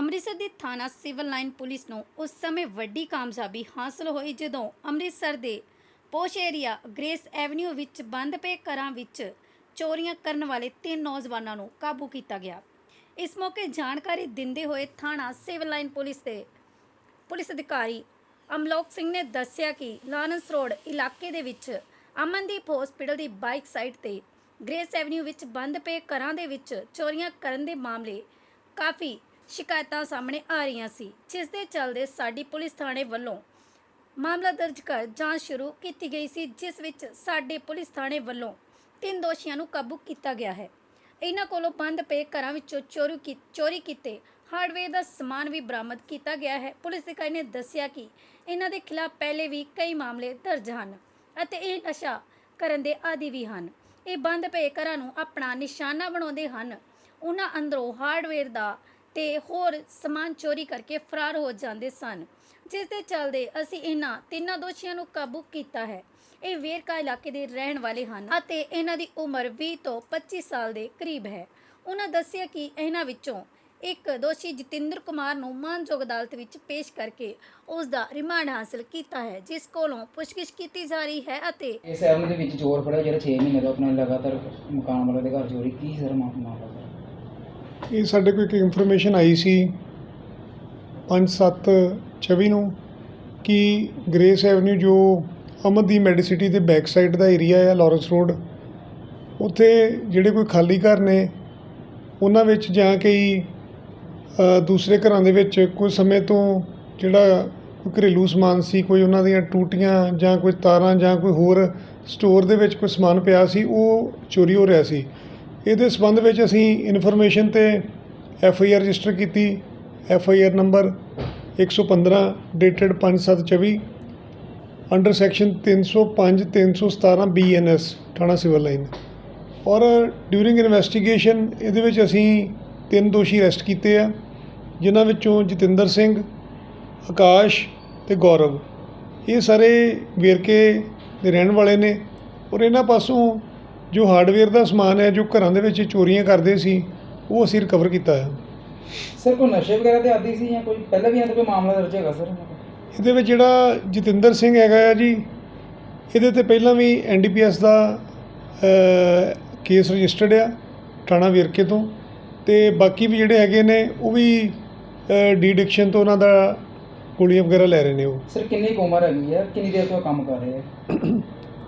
ਅੰਮ੍ਰਿਤਸਰ ਦੀ ਥਾਣਾ civil line police ਨੂੰ ਉਸ ਸਮੇਂ ਵੱਡੀ ਕਾਮਯਾਬੀ ਹਾਸਲ ਹੋਈ ਜਦੋਂ ਅੰਮ੍ਰਿਤਸਰ ਦੇ ਪੋਸ਼ ਏਰੀਆ ਗ੍ਰੇਸ ਐਵਨਿਊ ਵਿੱਚ ਬੰਦ ਪਏ ਘਰਾਂ ਵਿੱਚ ਚੋਰੀਆਂ ਕਰਨ ਵਾਲੇ ਤਿੰਨ ਨੌਜਵਾਨਾਂ ਨੂੰ ਕਾਬੂ ਕੀਤਾ ਗਿਆ। ਇਸ ਮੌਕੇ ਜਾਣਕਾਰੀ ਦਿੰਦੇ ਹੋਏ ਥਾਣਾ ਸਿਵਲ ਲਾਈਨ ਪੁਲਿਸ ਦੇ ਪੁਲਿਸ ਅਧਿਕਾਰੀ ਅਮਲੋਕ ਸਿੰਘ ਨੇ ਦੱਸਿਆ ਕਿ ਲਾਰੈਂਸ ਰੋਡ ਇਲਾਕੇ ਦੇ ਵਿੱਚ ਅਮਨਦੀਪ ਹਸਪੀਟਲ ਦੀ ਬਾਈਕ ਸਾਈਡ ਤੇ ਗ੍ਰੇਸ ਐਵਨਿਊ ਵਿੱਚ ਬੰਦ ਪਏ ਘਰਾਂ ਦੇ ਵਿੱਚ ਚੋਰੀਆਂ ਕਰਨ ਦੇ ਮਾਮਲੇ ਕਾਫੀ ਸ਼ਿਕਾਇਤਾਂ ਸਾਹਮਣੇ ਆ ਰਹੀਆਂ ਸੀ, ਜਿਸ ਦੇ ਚੱਲਦੇ ਸਾਡੀ ਪੁਲਿਸ ਥਾਣੇ ਵੱਲੋਂ ਮਾਮਲਾ ਦਰਜ ਕਰ ਜਾਂਚ ਸ਼ੁਰੂ ਕੀਤੀ ਗਈ ਸੀ, ਜਿਸ ਵਿੱਚ ਸਾਡੇ ਪੁਲਿਸ ਥਾਣੇ ਵੱਲੋਂ ਤਿੰਨ ਦੋਸ਼ੀਆਂ ਨੂੰ ਕਾਬੂ ਕੀਤਾ ਗਿਆ ਹੈ। ਇਹਨਾਂ ਕੋਲੋਂ ਬੰਦ ਪਏ ਘਰਾਂ ਵਿੱਚੋਂ ਚੋਰੀ ਕੀ, ਚੋਰੀ ਕੀਤੇ ਹਾਰਡਵੇਅਰ ਦਾ ਸਮਾਨ ਵੀ ਬਰਾਮਦ ਕੀਤਾ ਗਿਆ ਹੈ। ਪੁਲਿਸ ਅਧਿਕਾਰੀ ਨੇ ਦੱਸਿਆ ਕਿ ਇਹਨਾਂ ਦੇ ਖਿਲਾਫ ਪਹਿਲੇ ਵੀ ਕਈ ਮਾਮਲੇ ਦਰਜ ਹਨ ਅਤੇ ਇਹ ਨਸ਼ਾ ਕਰਨ ਦੇ ਆਦੀ ਵੀ ਹਨ। ਇਹ ਬੰਦ ਪਏ ਘਰਾਂ ਨੂੰ ਆਪਣਾ ਨਿਸ਼ਾਨਾ ਬਣਾਉਂਦੇ ਹਨ। ਉਹਨਾਂ ਅੰਦਰੋਂ ਹਾਰਡਵੇਅਰ ਦਾ ਤੇ ਹੋਰ ਸਮਾਨ ਚੋਰੀ ਕਰਕੇ ਫਰਾਰ ਹੋ ਜਾਂਦੇ ਸਨ। ਜਿਸ ਦੇ ਚੱਲਦੇ ਅਸੀਂ ਇਹਨਾਂ ਤਿੰਨਾਂ ਦੋਸ਼ੀਆਂ ਨੂੰ ਕਾਬੂ ਕੀਤਾ ਹੈ। ਇਹ ਵੇਰਕਾ ਇਲਾਕੇ ਦੇ ਰਹਿਣ ਵਾਲੇ ਹਨ ਅਤੇ ਇਹਨਾਂ ਦੀ ਉਮਰ 20 ਤੋਂ 25 ਸਾਲ ਦੇ ਕਰੀਬ ਹੈ। ਉਹਨਾਂ ਦੱਸਿਆ ਕਿ ਇਹਨਾਂ ਵਿੱਚੋਂ ਇੱਕ ਦੋਸ਼ੀ ਜਤਿੰਦਰ ਕੁਮਾਰ ਨੂੰ ਮਾਨਯੋਗ ਅਦਾਲਤ ਵਿੱਚ ਪੇਸ਼ ਕਰਕੇ ਉਸ ਦਾ ਰਿਮਾਂਡ ਹਾਸਲ ਕੀਤਾ ਹੈ, ਜਿਸ ਕੋਲੋਂ ਪੁੱਛਗਿੱਛ ਕੀਤੀ ਜਾ ਰਹੀ ਹੈ ਅਤੇ ਇਸ ਐਵਨ ਦੇ ਵਿੱਚ ਚੋਰ ਫੜਿਆ ਜਿਹੜਾ 6 ਮਹੀਨੇ ਤੋਂ ਆਪਣਾ ਲਗਾਤਾਰ ਮਕਾਨ ਵਾਲੇ ਦੇ ਘਰ ਚੋਰੀ ਕੀ ਸਰ ਮਾਮਲਾ ਸਰ ਇਹ ਸਾਡੇ ਕੋਲ ਇੱਕ ਇਨਫੋਰਮੇਸ਼ਨ ਆਈ ਸੀ 5/7/24 ਨੂੰ ਕਿ ਗ੍ਰੇਸ ਐਵਨਿਊ ਜੋ ਅਮਨਦੀ ਮੈਡੀਸਿਟੀ ਦੇ ਬੈਕ ਸਾਈਡ ਦਾ ਏਰੀਆ ਹੈ ਲਾਰੈਂਸ ਰੋਡ ਉੱਥੇ ਜਿਹੜੇ ਕੋਈ ਖਾਲੀ ਘਰ ਨੇ, ਉਹਨਾਂ ਵਿੱਚ ਜਾਂ ਕਈ ਦੂਸਰੇ ਘਰਾਂ ਦੇ ਵਿੱਚ ਕੁਝ ਸਮੇਂ ਤੋਂ ਜਿਹੜਾ ਘਰੇਲੂ ਸਮਾਨ ਸੀ, ਕੋਈ ਉਹਨਾਂ ਦੀਆਂ ਟੂਟੀਆਂ ਜਾਂ ਕੋਈ ਤਾਰਾਂ ਜਾਂ ਕੋਈ ਹੋਰ ਸਟੋਰ ਦੇ ਵਿੱਚ ਕੋਈ ਸਮਾਨ ਪਿਆ ਸੀ, ਉਹ ਚੋਰੀ ਹੋ ਰਿਹਾ ਸੀ। ਇਹਦੇ ਸਬੰਧ ਵਿੱਚ ਅਸੀਂ ਇਨਫੋਰਮੇਸ਼ਨ ਤੇ ਐਫ ਆਈ ਆਰ ਰਜਿਸਟਰ ਕੀਤੀ F I R number 115 dated 5724 under section 305 317 BNS ਥਾਣਾ ਸਿਵਲ ਲਾਈਨ। ਔਰ ਡਿਊਰਿੰਗ ਇਨਵੈਸਟੀਗੇਸ਼ਨ ਇਹਦੇ ਵਿੱਚ ਅਸੀਂ ਤਿੰਨ ਦੋਸ਼ੀ ਅਰੈਸਟ ਕੀਤੇ ਆ, ਜਿਨ੍ਹਾਂ ਵਿੱਚੋਂ ਜਤਿੰਦਰ ਸਿੰਘ, ਆਕਾਸ਼ ਤੇ ਗੌਰਵ। ਇਹ ਸਾਰੇ ਵੇਰਕੇ ਦੇ ਰਹਿਣ ਵਾਲੇ ਨੇ ਔਰ ਇਹਨਾਂ ਪਾਸੋਂ ਜੋ ਹਾਰਡਵੇਅਰ ਦਾ ਸਮਾਨ ਹੈ ਜੋ ਘਰਾਂ ਦੇ ਵਿੱਚ ਚੋਰੀਆਂ ਕਰਦੇ ਸੀ ਉਹ ਅਸੀਂ ਰਿਕਵਰ ਕੀਤਾ ਹੈ। ਸਰ ਕੋਈ ਨਸ਼ੇ ਵਗੈਰਾ ਦੇ ਆਦੀ ਸੀ ਜਾਂ ਕੋਈ ਪਹਿਲਾਂ ਵੀ ਇਹਨਾਂ ਕੋਈ ਮਾਮਲਾ ਦਰਜ ਹੈਗਾ ਸਰ? ਇਹਦੇ ਵਿੱਚ ਜਿਹੜਾ ਜਤਿੰਦਰ ਸਿੰਘ ਹੈਗਾ ਆ ਜੀ ਇਹਦੇ ਤੇ ਪਹਿਲਾਂ ਵੀ ਐਨਡੀਪੀਐਸ ਦਾ ਕੇਸ ਰਜਿਸਟਰਡ ਆ ਥਾਣਾ ਵੇਰਕੇ ਤੋਂ। ਤੇ ਬਾਕੀ ਵੀ ਜਿਹੜੇ ਹੈਗੇ ਨੇ ਉਹ ਵੀ ਡੀਡਿਕਸ਼ਨ ਤੋਂ ਉਹਨਾਂ ਦਾ ਗੋਲੀਆਂ ਵਗੈਰਾ ਲੈ ਰਹੇ ਨੇ ਉਹ। ਸਰ ਕਿੰਨੀ ਉਮਰ ਹੈਗੀ ਹੈ ਕਿੰਨੀ ਦੇਰ ਤੋਂ ਕੰਮ ਕਰ ਰਹੇ ਹੈ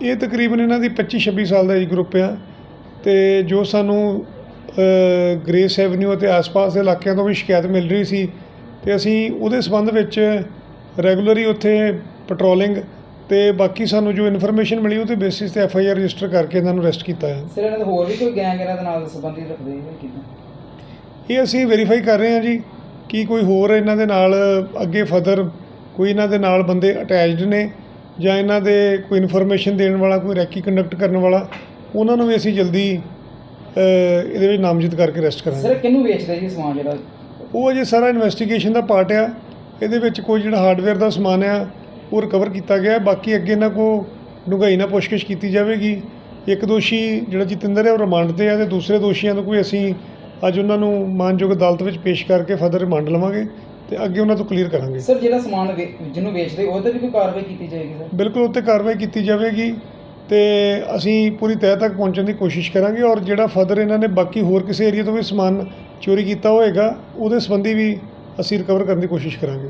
ਇਹ ਤਕਰੀਬਨ ਇਹਨਾਂ ਦੀ 25 26 ਸਾਲ ਦਾ ਏਜ ਗਰੁੱਪ ਆ ਤੇ ਜੋ ਸਾਨੂੰ ਗ੍ਰੇਸ ਐਵਨਿਊ ਅਤੇ ਆਸ-ਪਾਸ ਦੇ ਇਲਾਕਿਆਂ ਤੋਂ ਵੀ ਸ਼ਿਕਾਇਤ ਮਿਲ ਰਹੀ ਸੀ ਤੇ ਅਸੀਂ ਉਹਦੇ ਸੰਬੰਧ ਵਿੱਚ ਰੈਗੂਲਰੀ ਉੱਥੇ ਪੈਟਰੋਲਿੰਗ ਤੇ ਬਾਕੀ ਸਾਨੂੰ ਜੋ ਇਨਫੋਰਮੇਸ਼ਨ ਮਿਲੀ ਉਹਦੇ ਬੇਸਿਸ ਤੇ ਐਫ ਆਈ ਆਰ ਰਜਿਸਟਰ ਕਰਕੇ ਇਹਨਾਂ ਨੂੰ ਅਰੈਸਟ ਕੀਤਾ ਹੈ। ਸਰ ਇਹਨਾਂ ਦੇ ਹੋਰ ਵੀ ਕੋਈ ਗੈਂਗ ਇਹਨਾਂ ਦੇ ਨਾਲ ਸੰਬੰਧਿਤ ਰੱਖਦੇ ਹੈ ਕਿਦਾਂ? ਇਹ ਅਸੀਂ ਵੈਰੀਫਾਈ ਕਰ ਰਹੇ ਹਾਂ ਜੀ ਕਿ ਕੋਈ ਹੋਰ ਇਹਨਾਂ ਦੇ ਨਾਲ ਅੱਗੇ ਫਰਦਰ ਕੋਈ ਇਹਨਾਂ ਦੇ ਨਾਲ ਬੰਦੇ ਅਟੈਚਡ ਨੇ ਜਾਂ ਇਹਨਾਂ ਦੇ ਕੋਈ ਇਨਫੋਰਮੇਸ਼ਨ ਦੇਣ ਵਾਲਾ ਕੋਈ ਰੈਕੀ ਕੰਡਕਟ ਕਰਨ ਵਾਲਾ ਉਹਨਾਂ ਨੂੰ ਵੀ ਅਸੀਂ ਜਲਦੀ ਇਹਦੇ ਵਿੱਚ ਨਾਮਜ਼ਦ ਕਰਕੇ ਅਰੈਸਟ ਸਰ ਕਰਾਂਗੇ ਕਿਹਨੂੰ ਵੇਚਦੇ ਜੀ ਸਮਾਨ ਜਿਹੜਾ? ਉਹ ਅਜੇ ਸਾਰਾ ਇਨਵੈਸਟੀਗੇਸ਼ਨ ਦਾ ਪਾਰਟ ਆ। ਇਹਦੇ ਵਿੱਚ ਕੋਈ ਜਿਹੜਾ ਹਾਰਡਵੇਅਰ ਦਾ ਸਮਾਨ ਆ ਉਹ ਰਿਕਵਰ ਕੀਤਾ ਗਿਆ। ਬਾਕੀ ਅੱਗੇ ਇਹਨਾਂ ਕੋ ਡੂੰਘਾਈ ਨਾਲ ਪੁੱਛਗਿੱਛ ਕੀਤੀ ਜਾਵੇਗੀ। ਇੱਕ ਦੋਸ਼ੀ ਜਿਹੜਾ ਜਤਿੰਦਰ ਹੈ ਉਹ ਰਿਮਾਂਡ ਤੇ ਆ ਤੇ ਦੂਸਰੇ ਦੋਸ਼ੀਆਂ ਨੂੰ ਕੋਈ ਅਸੀਂ ਅੱਜ ਉਹਨਾਂ ਨੂੰ ਮਾਨਯੋਗ ਅਦਾਲਤ ਵਿੱਚ ਪੇਸ਼ ਕਰਕੇ ਫਰਦਰ ਰਿਮਾਂਡ ਲਵਾਂਗੇ। ਤੇ ਅੱਗੇ ਉਹਨਾਂ ਤੋਂ ਕਲੀਅਰ ਕਰਾਂਗੇ। ਸਰ ਜਿਹੜਾ ਸਮਾਨ ਵੇ- ਜਿਹਨੂੰ ਵੇਚਦੇ ਉਹਦੇ ਵੀ ਕੋਈ ਕਾਰਵਾਈ ਕੀਤੀ ਜਾਏਗੀ ਸਰ? ਬਿਲਕੁਲ ਉੱਤੇ ਕਾਰਵਾਈ ਕੀਤੀ ਜਾਵੇਗੀ ਤੇ ਅਸੀਂ ਪੂਰੀ ਤਹਿ ਤੱਕ ਪਹੁੰਚਣ ਦੀ ਕੋਸ਼ਿਸ਼ ਕਰਾਂਗੇ ਔਰ ਜਿਹੜਾ ਫਰਦਰ ਇਹਨਾਂ ਨੇ ਬਾਕੀ ਹੋਰ ਕਿਸੇ ਏਰੀਆ ਤੋਂ ਵੀ ਸਮਾਨ ਚੋਰੀ ਕੀਤਾ ਹੋਏਗਾ ਉਹਦੇ ਸੰਬੰਧੀ ਵੀ ਅਸੀਂ ਰਿਕਵਰ ਕਰਨ ਦੀ ਕੋਸ਼ਿਸ਼ ਕਰਾਂਗੇ।